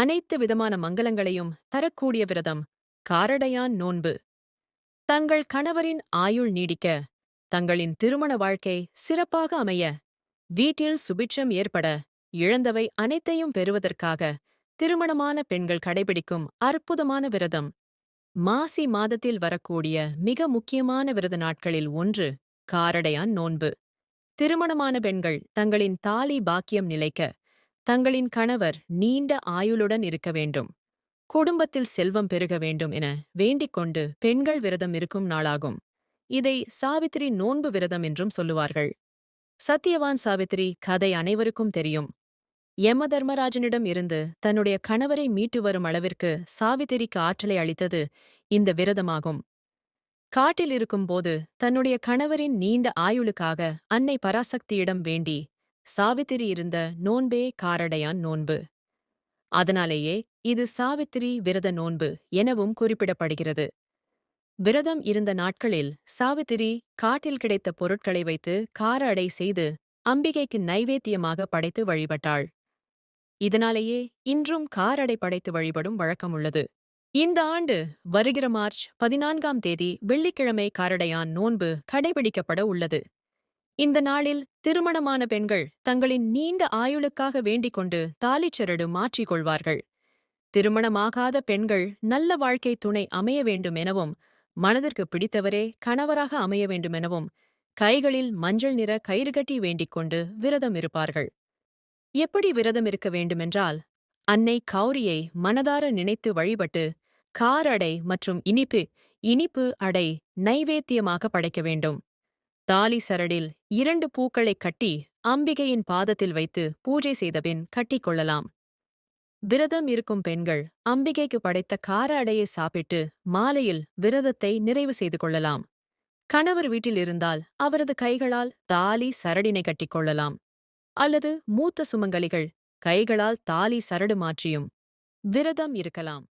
அனைத்து விதமான மங்களங்களையும் தரக்கூடிய விரதம் காரடையான் நோன்பு. தங்கள் கணவரின் ஆயுள் நீடிக்க தங்களின் திருமண வாழ்க்கை சிறப்பாக அமைய வீட்டில் சுபிட்சம் ஏற்பட இழந்தவை அனைத்தையும் பெறுவதற்காக திருமணமான பெண்கள் கடைபிடிக்கும் அற்புதமான விரதம். மாசி மாதத்தில் வரக்கூடிய மிக முக்கியமான விரத நாட்களில் ஒன்று காரடையான் நோன்பு. திருமணமான பெண்கள் தங்களின் தாலி பாக்கியம் நிலைக்க தங்களின் கணவர் நீண்ட ஆயுளுடன் இருக்க வேண்டும். குடும்பத்தில் செல்வம் பெருக வேண்டும் என வேண்டிக் கொண்டு பெண்கள் விரதம் இருக்கும் நாளாகும். இதை சாவித்திரி நோன்பு விரதம் என்றும் சொல்லுவார்கள். சத்தியவான் சாவித்திரி கதை அனைவருக்கும் தெரியும். யம தர்மராஜனிடம் இருந்து தன்னுடைய கணவரை மீட்டு வரும் அளவிற்கு சாவித்திரிக்கு ஆற்றலை அளித்தது இந்த விரதமாகும். காட்டில் இருக்கும்போது தன்னுடைய கணவரின் நீண்ட ஆயுளுக்காக அன்னை பராசக்தியிடம் வேண்டி சாவித்திரி இருந்த நோன்பே காரடையான் நோன்பு. அதனாலேயே இது சாவித்திரி விரத நோன்பு எனவும் குறிப்பிடப்படுகிறது. விரதம் இருந்த நாட்களில் சாவித்திரி காட்டில் கிடைத்த பொருட்களை வைத்து கார அடை செய்து அம்பிகைக்கு நைவேத்தியமாக படைத்து வழிபட்டாள். இதனாலேயே இன்றும் காரடை படைத்து வழிபடும் வழக்கம் உள்ளது. இந்த ஆண்டு வருகிற மார்ச் பதினான்காம் தேதி வெள்ளிக்கிழமை காரடையான் நோன்பு கடைபிடிக்கப்பட உள்ளது. இந்த நாளில் திருமணமான பெண்கள் தங்களின் நீண்ட ஆயுளுக்காக வேண்டிக் கொண்டு தாலிச்சரடு மாற்றிக் கொள்வார்கள். திருமணமாகாத பெண்கள் நல்ல வாழ்க்கை துணை அமைய வேண்டும் எனவும் மனதிற்கு பிடித்தவரே கணவராக அமைய வேண்டுமெனவும் கைகளில் மஞ்சள் நிற கயிறு கட்டி வேண்டிக் கொண்டு விரதம் இருப்பார்கள். எப்படி விரதம் இருக்க வேண்டுமென்றால் அன்னை கௌரியை மனதார நினைத்து வழிபட்டு கார் அடை மற்றும் இனிப்பு இனிப்பு அடை நைவேத்தியமாக படைக்க வேண்டும். தாலி சரடில் இரண்டு பூக்களைக் கட்டி அம்பிகையின் பாதத்தில் வைத்து பூஜை செய்தபின் கட்டிக்கொள்ளலாம் விரதம் இருக்கும் பெண்கள் அம்பிகைக்கு படைத்த கார அடையை சாப்பிட்டு மாலையில் விரதத்தை நிறைவு செய்து கொள்ளலாம். கணவர் வீட்டில் இருந்தால் அவரது கைகளால் தாலி சரடினை கட்டிக்கொள்ளலாம் அல்லது மூத்த சுமங்கலிகள் கைகளால் தாலி சரடு மாற்றியும் விரதம் இருக்கலாம்.